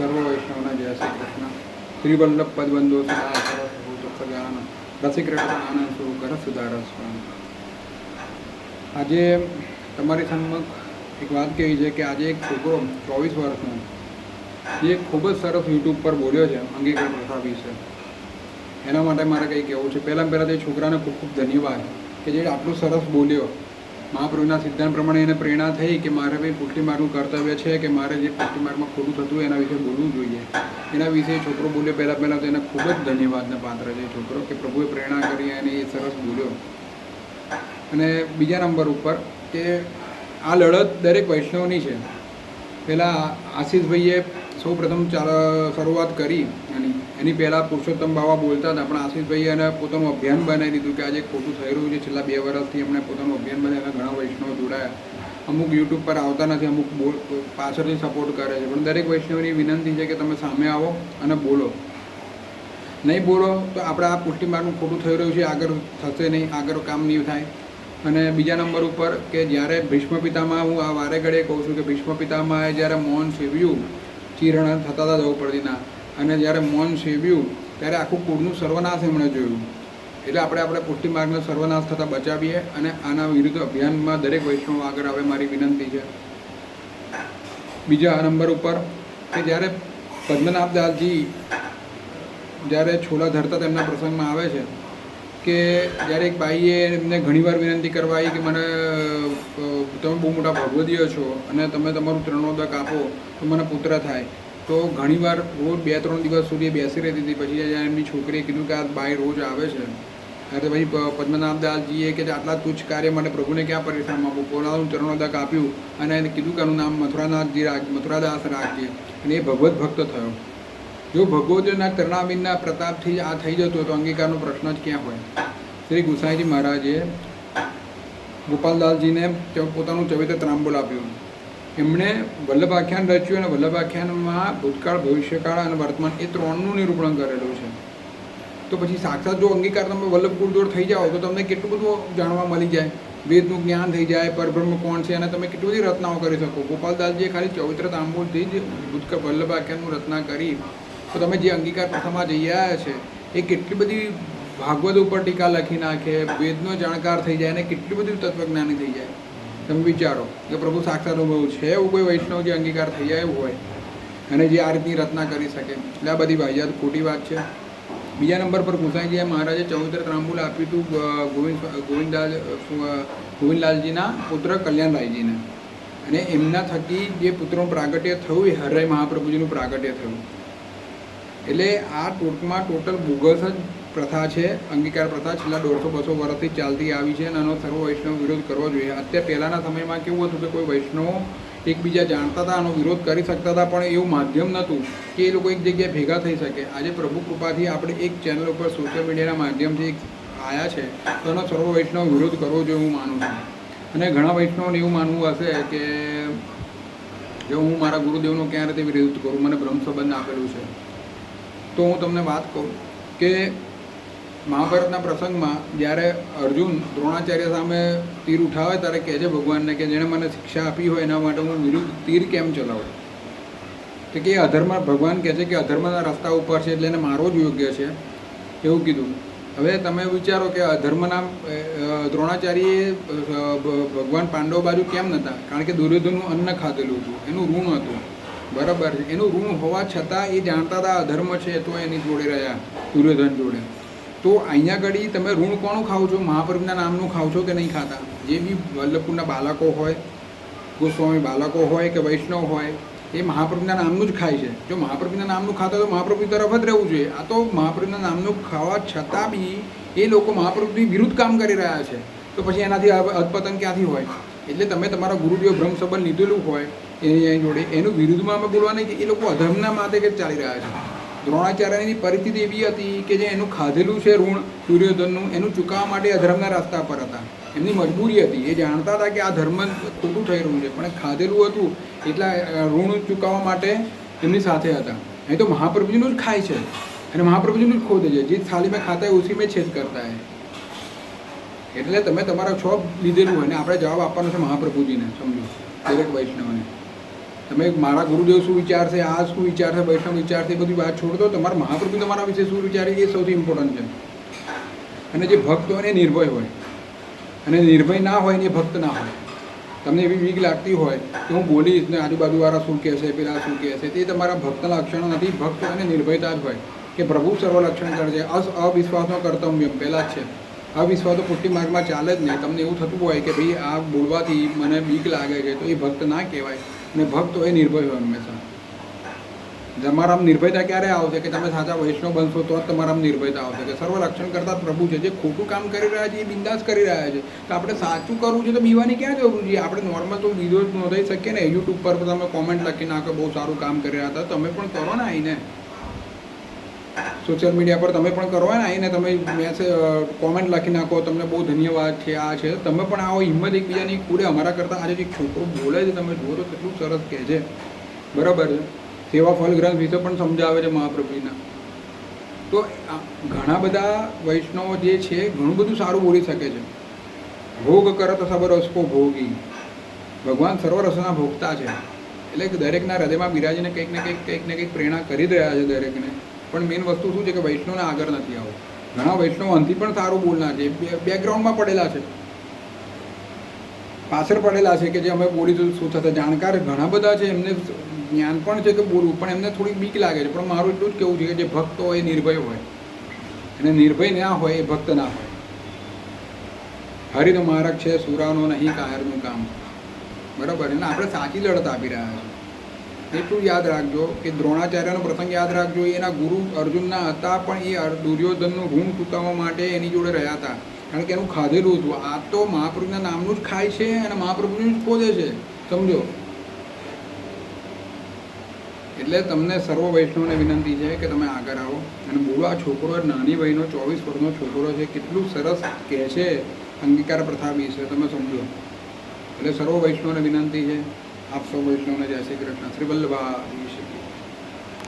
સર્વ વૈષ્ણવના જય શ્રી કૃષ્ણ. શ્રીવલ્લભ પદબંધો સદા સર્વ દુઃખ રસિક આનંદ સુ ઘર સુધાર સ્વામી. આજે તમારી સન્મુખ એક વાત કહેવી છે કે આજે એક છોકરો ચોવીસ વર્ષનો જે ખૂબ જ સરસ યુટ્યુબ પર બોલ્યો છે, અંગીકાર પ્રથા વિશે એના માટે મારે કંઈ કહેવું છે? પહેલાં પહેલાં તે છોકરાને ખૂબ ખૂબ ધન્યવાદ કે જે આટલું સરસ બોલ્યો. મહાપ્રભુના સિદ્ધાંત પ્રમાણે એને પ્રેરણા થઈ કે મારે ભાઈ પુષ્ટિ માર્ગનું કર્તવ્ય છે કે મારે જે પુષ્ટિ માર્ગમાં ખોટું થતું એના વિશે બોલવું જોઈએ. એના વિશે છોકરો બોલ્યો પહેલાં પહેલાં તો એને ખૂબ જ ધન્યવાદને પાત્ર છે છોકરો કે પ્રભુએ પ્રેરણા કરી અને એ સરસ બોલ્યો. અને બીજા નંબર ઉપર કે આ લડત દરેક વૈષ્ણવની છે. પહેલાં આશીષભાઈએ સૌ પ્રથમ ચાલ શરૂઆત કરી એની એની પહેલાં પુરુષોત્તમ બાવા બોલતા હતા, પણ આશીષભાઈએ એને પોતાનું અભિયાન બનાવી દીધું કે આજે ખોટું થઈ રહ્યું છે. છેલ્લા બે વર્ષથી એમણે પોતાનું અભિયાન બનાવી ઘણા વૈષ્ણવ જોડાયા. અમુક યુટ્યુબ પર આવતા નથી, અમુક બોલ, પાછળથી સપોર્ટ કરે છે. પણ દરેક વૈષ્ણવની વિનંતી છે કે તમે સામે આવો અને બોલો. નહીં બોલો તો આપણે આ પુષ્ટિમાર્ગનું ખોટું થઈ રહ્યું છે, આગળ થશે નહીં, આગળ કામ નહીં થાય. અને બીજા નંબર ઉપર કે જ્યારે ભીષ્મ પિતામાં હું આ વારે ઘડીએ કહું છું કે ભીષ્મ પિતામાં જ્યારે મૌન સેવ્યું, ચીરણ થતા હતા દ્રૌપદીના અને જ્યારે મૌન સેવ્યું, ત્યારે આખું કુળનું સર્વનાશ એમણે જોયું. એટલે આપણે આપણે પુષ્ટિ માર્ગનો સર્વનાશ થતાં બચાવીએ અને આના વિરુદ્ધ અભિયાનમાં દરેક વૈષ્ણવ આગળ આવે મારી વિનંતી છે. બીજા નંબર ઉપર કે જ્યારે પદ્મનાભદાસજી જ્યારે છોલા ધરતા તેમના પ્રસંગમાં આવે છે, કે જ્યારે એક બાઈએ એમને ઘણીવાર વિનંતી કરવા કે મને તમે બહુ મોટા ભગવદીય છો અને તમે તમારું ત્રણોદક આપો, તો મને પુત્ર થાય. તો ઘણીવાર રોજ બે ત્રણ દિવસ સુધી બેસી રહેતી હતી. પછી એમની છોકરીએ કીધું કે આ બાય રોજ આવે છે. ત્યારે પછી પદ્મનાભદાસજીએ કે આટલા તુચ્છ કાર્ય માટે પ્રભુને ક્યાં પરિણામ આપવું? પોતાનું ચરણોદક આપ્યું અને એને કીધું કે એનું નામ મથુરાનાથજી રાખ, મથુરાદાસ રાખજે. અને એ ભગવત ભક્ત થયો. જો ભગવતના કરણાબીનના પ્રતાપથી આ થઈ જતો તો અંગીકારનો પ્રશ્ન જ ક્યાં હોય? શ્રી ગુસાઈજી મહારાજે ગોપાલદાસજીને પોતાનું ચવિત્ર ત્રાંબોલ આપ્યું. એમણે વલ્લભાખ્યાન રચ્યું અને વલ્લભાખ્યાનમાં ભૂતકાળ, ભવિષ્યકાળ અને વર્તમાન એ ત્રણનું નિરૂપણ કરેલું છે. તો પછી સાક્ષાત જો અંગીકાર તમે વલ્લભ ગુરુદોડ થઈ જાઓ, તો તમને કેટલું બધું જાણવા મળી જાય? વેદનું જ્ઞાન થઈ જાય, પરબ્રહ્મ કોણ છે? અને તમે કેટલી બધી રચનાઓ કરી શકો? ગોપાલદાસજીએ ખાલી ચૌત્ર તાંબુલથી જ ભૂતકાળ વલ્લભાખ્યાનનું રચના કરી. તો તમે જે અંગીકાર પ્રથામાં જઈ આવ્યા છે, એ કેટલી બધી ભાગવત ઉપર ટીકા લખી નાખે, વેદનો જાણકાર થઈ જાય અને કેટલી બધી તત્વજ્ઞાની થઈ જાય? તમે વિચારો કે પ્રભુ સાક્ષાત અનુભવ છે એવું કોઈ વૈષ્ણવ જે અંગીકાર થઈ જાય એવું હોય. અને જે આ રીતની રચના કરી શકે. એટલે આ બધી વાહિયાત ખોટી વાત છે. બીજા નંબર પર ગુસાઈજીએ મહારાજે ચૌત્ર ત્રાંબુલ આપ્યું હતું ગોવિંદ ગોવિંદલાલ ગોવિંદલાલજીના પુત્ર કલ્યાણરાયજીને. અને એમના થકી જે પુત્રનું પ્રાગટ્ય થયું એ હરય મહાપ્રભુજીનું પ્રાગટ્ય થયું. એટલે આ ટોટમાં ટોટલ બોગસ જ પ્રથા છે, અંગીકાર પ્રથા, છેલ્લા દોઢસો, બસો વર્ષથી ચાલતી આવી છે અને આનો સર્વ વૈષ્ણવ વિરોધ કરવો જોઈએ. અત્યારે પહેલાંના સમયમાં કેવું હતું કે કોઈ વૈષ્ણવો એકબીજા જાણતા હતા, આનો વિરોધ કરી શકતા હતા, પણ એવું માધ્યમ નહોતું કે એ લોકો એક જગ્યાએ ભેગા થઈ શકે. આજે પ્રભુ કૃપાથી આપણે એક ચેનલ ઉપર સોશિયલ મીડિયાના માધ્યમથી આવ્યા છે, તો એનો સર્વ વૈષ્ણવ વિરોધ કરવો જોઈએ હું માનું છું. અને ઘણા વૈષ્ણવને એવું માનવું હશે કે જો હું મારા ગુરુદેવનો ક્યાં રીતે વિરોધ કરું, મને બ્રહ્મ સંબંધ આપેલું છે. તો હું તમને વાત કહું કે મહાભારતના પ્રસંગમાં જ્યારે અર્જુન દ્રોણાચાર્ય સામે તીર ઉઠાવે ત્યારે કહે છે ભગવાનને કે જેણે મને શિક્ષા આપી હોય એના માટે હું વિરુદ્ધ તીર કેમ ચલાવું? તો કે એ અધર્મ, ભગવાન કહે છે કે અધર્મના રસ્તા ઉપર છે એટલે એને મારવો જ યોગ્ય છે. એવું કીધું. હવે તમે વિચારો કે અધર્મના દ્રોણાચાર્યએ ભગવાન પાંડવ બાજુ કેમ નહોતા? કારણ કે દુર્યોધનનું અન્ન ખાધેલું હતું. એનું ઋણ હતું. બરાબર છે. એનું ઋણ હોવા છતાં એ જાણતા હતા અધર્મ છે તો એની જોડે રહ્યા, દુર્યોધન જોડે. તો અહીંયા ઘડી તમે ઋણ કોનું ખાઓ છો? મહાપ્રભુના નામનું ખાઓ છો કે નહીં ખાતા? જે બી વલ્લભપુરના બાળકો હોય, ગોસ્વામી બાળકો હોય કે વૈષ્ણવ હોય, એ મહાપ્રભુના નામનું જ ખાય છે. જો મહાપ્રભુના નામનું ખાતા તો મહાપ્રભુ તરફ જ રહેવું જોઈએ. આ તો મહાપ્રભુના નામનું ખાવા છતાં બી એ લોકો મહાપ્રભુની વિરુદ્ધ કામ કરી રહ્યા છે. તો પછી એનાથી અધપતન ક્યાંથી હોય? એટલે તમે તમારા ગુરુદેવ બ્રહ્મ સંબંધ લીધેલું હોય, એની જોડે એનું વિરુદ્ધમાં અમે બોલવા નહીં કે એ લોકો અધર્મના માટે કે ચાલી રહ્યા છે. દ્રોણાચાર્યની પરિસ્થિતિ એવી હતી કે જે એનું ખાધેલું છે ઋણ, દુર્યોધનનું, એનું ચૂકવવા માટે અધર્મના રસ્તા પર હતા. એમની મજબૂરી હતી. એ જાણતા હતા કે આ ધર્મ ખોટું થઈ રહ્યું છે, પણ ખાધેલું હતું એટલા ઋણ ચૂકવવા માટે એમની સાથે હતા. એ તો મહાપ્રભુજીનું જ ખાય છે અને મહાપ્રભુજીનું જ ખોદે છે. જે થાલી મેં ખાતા હોય ઉસી મેં છેદ કરતા હે એટલે તમે તમારા છોપ લીધેલું હોય ને આપણે જવાબ આપવાનો છે મહાપ્રભુજીને, સમજો. દરેક વૈષ્ણવને. તમે મારા ગુરુદેવ શું વિચારશે આ શું વિચારશે વૈષ્ણવ વિચારશે એ બધી વાત છોડ દો તમારા મહાપ્રભુ તમારા વિશે શું વિચારે એ સૌથી ઇમ્પોર્ટન્ટ છે. અને જે ભક્ત હોય એ નિર્ભય હોય. અને નિર્ભય ના હોય ને એ ભક્ત ના હોય. તમને એવી વીક લાગતી હોય કે હું બોલીશ ને આજુબાજુવાળા શું કહેશે પેલા શું કહેશે તે તમારા ભક્તના લક્ષણો નથી. ભક્ત અને નિર્ભયતા જ હોય કે પ્રભુ સર્વ લક્ષણ કરે છે. અસ અવિશ્વાસનો કર્તવ્ય પહેલાં જ છે. અવિશ્વાસ તો પુષ્ટિ માર્ગમાં ચાલે જ નહીં. તમને એવું થતું હોય કે ભાઈ આ બોલવાથી મને બીક લાગે છે, તો એ ભક્ત ના કહેવાય. અને ભક્ત એ નિર્ભય હોય હંમેશા. તમારામાં નિર્ભયતા ક્યારે આવશે કે તમે સાચા વૈષ્ણવ બનશો તો જ તમારામાં નિર્ભયતા આવશે? કે સર્વ રક્ષણ કરતા પ્રભુ છે, જે ખોટું કામ કરી રહ્યા છે, એ બિંદાસ કરી રહ્યા છે. તો આપણે સાચું કરવું છે તો બીવાની ક્યાં જરૂર છે? આપણે નોર્મલ તો વીડિયો નોંધાઈ શકીએ ને યુટ્યુબ પર તમે કોમેન્ટ લખી નાખો, બહુ સારું કામ કરી રહ્યા હતા. તમે પણ કરો ને આવીને. સોશિયલ મીડિયા પર તમે પણ કરો ને આવીને તમે મેસેજ કોમેન્ટ લખી નાખો, તમને બહુ ધન્યવાદ છે, આ છે. તમે પણ આવો, હિંમત એકબીજાની કુડે અમારા કરતાં આજે જે છોકરો બોલે છે, તમે જુઓ તો કેટલું સરસ કહે છે. બરાબર છે? સેવા ફલ ગ્રંથ વિશે પણ સમજાવે છે મહાપ્રભુજીના. તો ઘણા બધા વૈષ્ણવો જે છે, ઘણું બધું સારું બોલી શકે છે. ભોગ કરત સબર રસકો ભોગી. ભગવાન સર્વરસના ભોગતા છે. એટલે દરેકના હૃદયમાં બિરાજીને કંઈક ને કંઈક કંઈક ને કંઈક પ્રેરણા કરી રહ્યા છે દરેકને. પણ મેઇન વસ્તુ શું છે કે વૈષ્ણવને આગળ નથી આવો. ઘણા વૈષ્ણવ અંતિ પણ સારું બોલનાર છે. બેકગ્રાઉન્ડમાં પડેલા છે. પાછળ પડેલા છે કે જે અમે બોલી શું થશે? જાણકાર ઘણા બધા છે, એમને જ્ઞાન પણ છે કે બોલવું, પણ એમને થોડીક બીક લાગે છે. પણ મારું એટલું જ કહેવું છે કે જે ભક્ત હોય એ નિર્ભય હોય. અને નિર્ભય ના હોય એ ભક્ત ના હોય. હરિનો મારક છે, સુરાનો નહીં, કાયરનું કામ. બરાબર? એને આપણે સાચી લડત આપી રહ્યા છીએ. એટલું યાદ રાખજો કે દ્રોણાચાર્યનો પ્રસંગ યાદ રાખજો. એના ગુરુ અર્જુનના હતા, પણ એ દુર્યોધનનું ઋણ ચૂકવવા માટે એની જોડે રહ્યા હતા. કારણ કે એનું ખાધેલું હતું. આ તો મહાપ્રભુના નામનું જ ખાય છે અને મહાપ્રભુને જ ખોદે છે. સમજો? એટલે તમને સર્વ વૈષ્ણવને વિનંતી છે કે તમે આગળ આવો. અને બોલો, આ છોકરો નાની વયનો, ચોવીસ વર્ષનો છોકરો છે, કેટલું સરસ કહે છે અંગીકાર પ્રથા વિશે તમે સમજો? એટલે સર્વ વૈષ્ણવને વિનંતી છે. આપ સૌ વૈષ્ણવને જય શ્રી કૃષ્ણ શ્રી